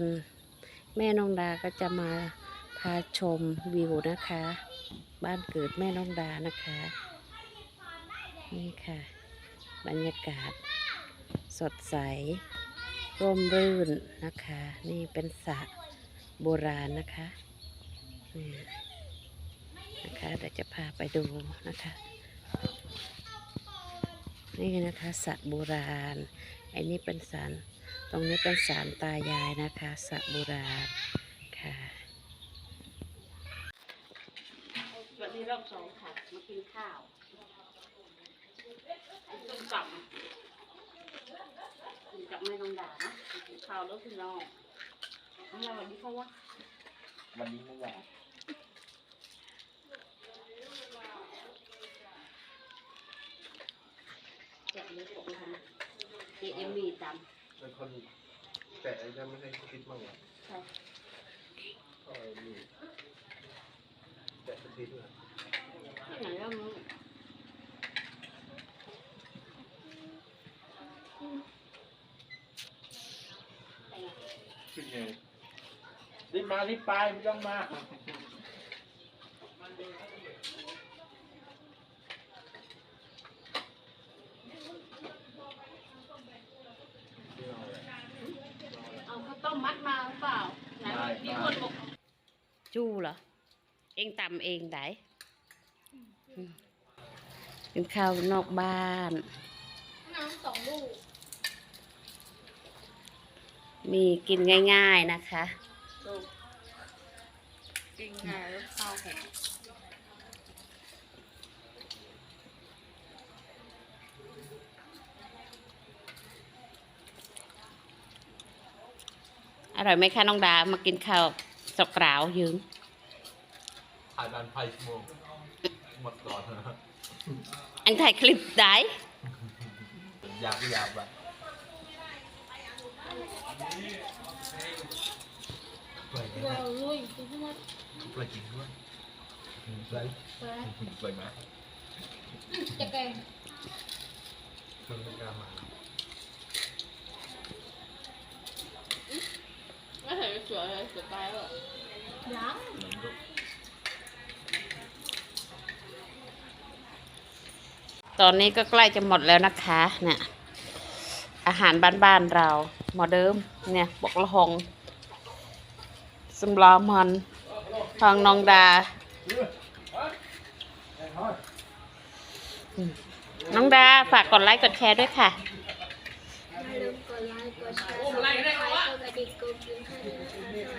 ร แม่น้องดาก็จะมาพาชมวิวนะคะ บ้านเกิดแม่น้องดานะคะ นี่ค่ะ บรรยากาศ สดใส ร่มรื่นนะคะ นี่เป็นสระโบราณนะคะนี่นะคะเดี๋ยวจะพาไปดูนะคะ นี่นะคะสระโบราณ อันนี้เป็นสาร ตรงนี้เป็นสารตายายนะคะสระโบราณค่ะวันนี้รอบสองค่ะ มากินข้าวต้มกับกินกับแม่น้องดานะกินข้าวแล้วพี่น้องน้องดาวันนี้เขาว่า วันนี้ไม่อยากแจกเลยผมทำเอ็มวีจ เป็นคนแต่จะไม่ให้คิดบ้างเหรอำใช่ก็ไอ้นี่แต่สักทีด้วยที่ไหนแล้วมึงคิดไงรีบมารีบไปไม่ต้องมาเอาข้าวต้มมัดมาหรือเปล่าไหนมีคนบอก จู้เหรอ เองตำเองได้อืมกินข้าวนอกบ้านน้ำสองลูก มีกินง่าย ๆนะคะ กินไงแล้วข้าวหอมอร่อยไหมคะน้องดา มากินข้าว สกราวยืงถ่ายบานไฟชั่วโมงหมดก่อนนะอันถ่ายคลิปได้อยากอยากแบบปล่อยเราลุยคือว่าปล่อยจริงด้วยปล่อยไปปล่อยไหมจะแกงมันไม่กล้ามา ไม่เห็น สวยเลยสวยตายเลยยังเหมือนลูกตอนนี้ก็ใกล้จะหมดแล้วนะคะ เนี่ย อาหารบ้านๆเราหมอเดิม เนี่ยบอกละหงสำลามันทางนองดา น้องดาฝากกดไลค์กดแชร์ด้วยค่ะ ไลค์กดแชร์กดไลค์กดกระดิ่งกดกริ๊งให้ด้วยนะคะ